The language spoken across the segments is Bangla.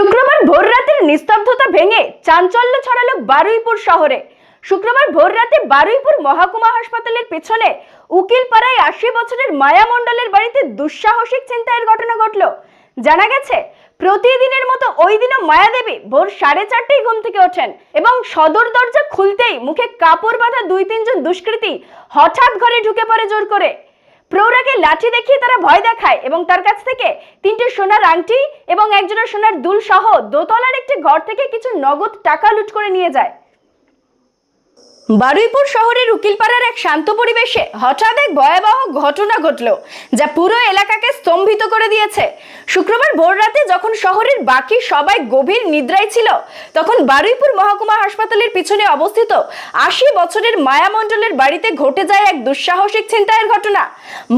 শুক্রবার ভোর রাতের নিস্তব্ধতা ভেঙে চাঞ্চল্য ছড়ালো বারুইপুর শহরে। শুক্রবার ভোর রাতে বারুইপুর মহকুমা হাসপাতালের পেছনে উকিলপাড়ায় আশি বছরের মায়া মণ্ডলের বাড়িতে দুঃসাহসিক ছিনতাইয়ের ঘটনা ঘটল। জানা গেছে, প্রতিদিনের মতো ওই দিনও মায়াদেবী ভোর সাড়ে চারটেই ঘুম থেকে ওঠেন এবং সদর দরজা খুলতেই মুখে কাপড় বাঁধা দুই তিনজন দুষ্কৃতী হঠাৎ ঘরে ঢুকে পড়ে জোর করে। প্রৌরাকে লাঠি দেখিয়ে তারা ভয় দেখায় এবং তার কাছ থেকে তিনটি সোনার আংটি এবং একজনের সোনার দুল সহ দোতলার একটি ঘর থেকে কিছু নগদ টাকা লুট করে নিয়ে যায়। বারুইপুর শহরের উকিলপাড়ার এক শান্ত পরিবেশে হঠাৎ এক ভয়াবহ ঘটনা ঘটল, যা পুরো এলাকাকে স্তম্ভিত করে দিয়েছে। শুক্রবার ভোর রাতে যখন শহরের বাকি সবাই গভীর নিদ্রায় ছিল, তখন বারুইপুর মহকুমা হাসপাতালের পিছনে অবস্থিত আশি বছরের মায়া মণ্ডলের বাড়িতে ঘটে যায় এক দুঃসাহসিক ছিনতাইয়ের ঘটনা।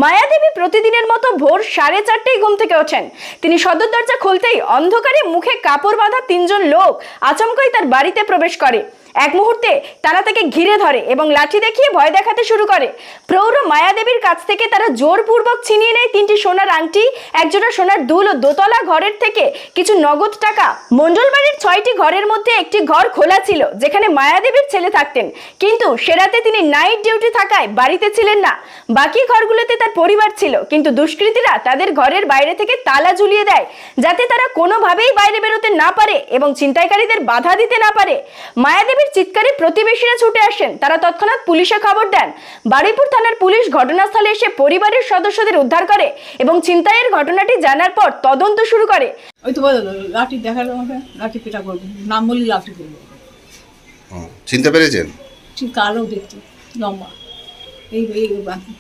মায়াদেবী প্রতিদিনের মতো ভোর সাড়ে চারটেই ঘুম থেকে ওঠেন। তিনি সদর দরজা খুলতেই অন্ধকারে মুখে কাপড় বাঁধা তিনজন লোক আচমকাই তার বাড়িতে প্রবেশ করে। এক মুহূর্তে তারা তাকে ঘিরে ধরে এবং লাঠি দেখিয়ে ভয় দেখাতে শুরু করে। প্রৌঢ় মায়াদেবীর কাছ থেকে তারা জোরপূর্বক ছিনিয়ে নেয় তিনটি সোনার আংটি, একজোড়া সোনার দুল ও দোতলা ঘরের থেকে কিছু নগদ টাকা। মণ্ডল বাড়ির ছয়টি ঘরের মধ্যে একটি ঘর খোলা ছিল, যেখানে মায়াদেবীর ছেলে থাকতেন। কিন্তু সেরাতে তিনি নাইট ডিউটি থাকায় বাড়িতে ছিলেন না। বাকি ঘরগুলোতে তার পরিবার ছিল, কিন্তু দুষ্কৃতীরা তাদের ঘরের বাইরে থেকে তালা ঝুলিয়ে দেয়, যাতে তারা কোনোভাবেই বাইরে বেরোতে না পারে এবং ছিনতাইকারীদের বাধা দিতে না পারে। মায়াদেবীর চিৎকারে প্রতিবেশীরা ছুটে আসেন। তারা তৎক্ষণাৎ পুলিশে খবর দেন। বারুইপুর থানার পুলিশ ঘটনাস্থলে এসে পরিবারের সদস্যদের উদ্ধার করে এবং ছিনতাইয়ের ঘটনাটি জানার পর তদন্ত শুরু করে। ওই তো বলো লাঠি দেখার আমাকে লাঠি পেটা করব। নাম বলি লাঠি করব। চিনতে পেরেছেন? ঠিক কালো দেখতে লম্বা। এই এই বাকি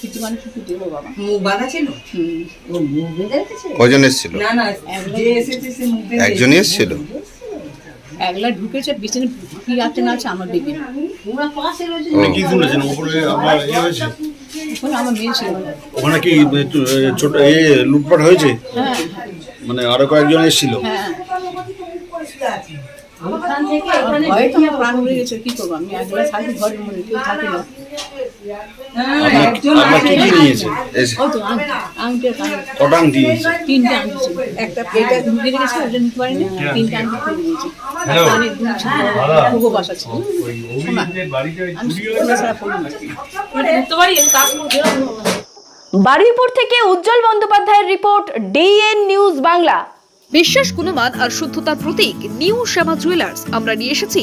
কিছু মানে কিছু দেবো বাবা? মুখ বাঁধা ছিল? হুম। ও মুখ বেঁধে কজন এসেছিল? না না একজনই এসেছিল? একলা ঢুকেছে পিছনে কি আছে না আছে আমার কি শুনেছেন ইয়ে হয়েছে? ওখানে আমার মেয়ে ছিল। ওখানে কি এ, ছোট এ লুটপাট হয়েছে? হ্যাঁ। মানে আরও কয়েকজন এসেছিল? হ্যাঁ। ওখান থেকে আমার এখানে ভয়ে তো আমার প্রাণ উড়ে গেছে কি করব? আমি একলা থাকি ঘরের মধ্যে কেউ থাকি না। আপনার একজন কি কি নিয়েছে এসে- ওই তো আংটি আংটি আর কানের। কটা আংটি নিয়েছে তিনটে আংটি একটা পেটা ঢুকে রেখেছে ওটা নিতে পারিনি তিনটে আংটি খুলে নিয়েছে কানের দুল ছিল। পুগো বাসা ছিল। শোনা আমি সোনা ছাড়া পড়ি না বারুইপুর থেকে উজ্জ্বল বন্দ্যোপাধ্যায়ের রিপোর্ট ডিএন নিউজ বাংলা। বিশ্বাস গুণমান আর শুদ্ধতার প্রতীক নিউ শ্যামা জুয়েলার্স। আমরা নিয়ে এসেছি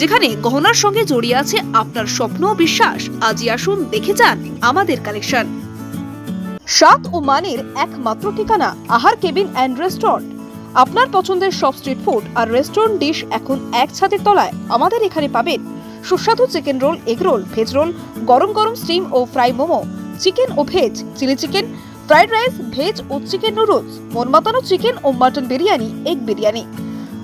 যেখানে গহনার সঙ্গে জড়িয়ে আছে আপনার স্বপ্ন ও বিশ্বাস। আজই আসুন দেখে যান আমাদের কালেকশন। স্বাদ ও মানের একমাত্র ঠিকানা আহার কেবিন অ্যান্ড রেস্টুরেন্ট। আপনার পছন্দের সব স্ট্রিট ফুড আর রেস্টুরেন্ট ডিশ এখন এক ছাদের তলায়। আমাদের এখানে পাবেন সুস্বাদু chicken roll, egg roll, veg roll, গরম গরম স্টিম ও ফ্রাই মোমো, চিকেন ও veg, chilli chicken, fried rice, veg ও চিকেন নুডলস মন মাতানো চিকেন ও মাটন বিরিয়ানি, এগ বিরিয়ানি।